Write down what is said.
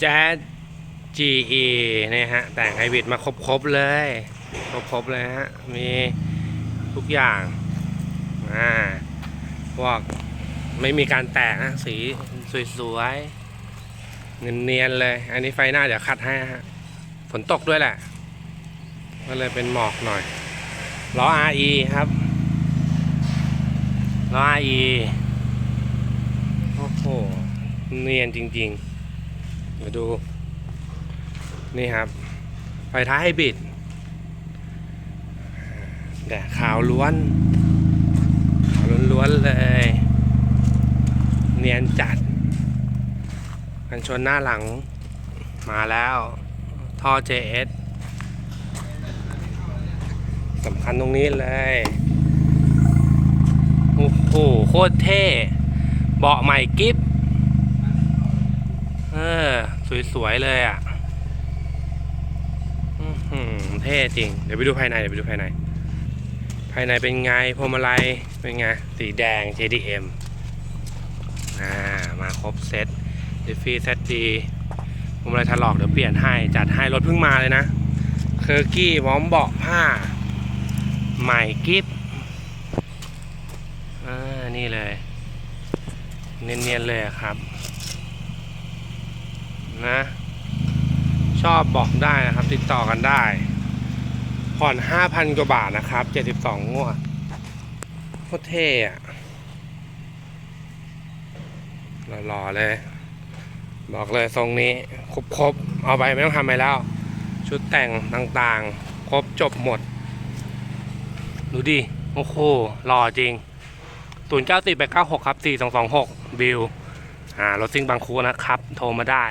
แจ๊ส GE เนี่ยฮะ แต่งไฮบริดมาครบๆเลย ครบๆเลยฮะ มีทุกอย่าง อ่า พวกไม่มีการแตกนะ สีสวยๆ เนียนๆเลย อันนี้ไฟหน้าเดี๋ยวคัดให้ฮะ ฝนตกด้วยแหละ ก็เลยเป็นหมอกหน่อย ล้อ RE ครับ ล้อ RE โอ้โห เนียนจริง ๆ มาดู นี่ครับ ไฟท้ายไฮบริดแต่ขาวล้วนขาวล้วนๆเลย เนียนจัด กันชนหน้าหลังมาแล้ว ท่อ JS สำคัญตรงนี้เลย โอ้โห โคตรเท่ เบาะใหม่กิฟเออ สวยๆเลยอะเท่จริง เดี๋ยวไปดูภายในเดี๋ยวไปดูภายใน ภายในเป็นไงพวงมาลัยเป็นไง สีแดง JDM อ่ามาครบเซ็ตดิฟี่เซตดีพวงมาลัยถลอกเดี๋ยวเปลี่ยนให้ จัดให้รถเพิ่งมาเลยนะเคอร์กี้พร้อมเบาะผ้า ใหม่กิฟอ่านี่เลย เนียนๆเลยครับ นะ ชอบบอกได้นะครับ ติดต่อกันได้ผ่อน5,000กว่าบาทนะครับ72งวดโคตรเท่อะหล่อๆเลย บอกเลยทรงนี้ ครบๆ เอาไปไม่ต้องทำอะไรแล้ว ชุดแต่งต่างๆ ครบจบหมด ดูดิ โอ้โหหล่อจริง 0 9 4 8 9 6 ครับ 4 2 2 6 บิลอ่า รถซิ่งบางคูนะครับ โทรมาได้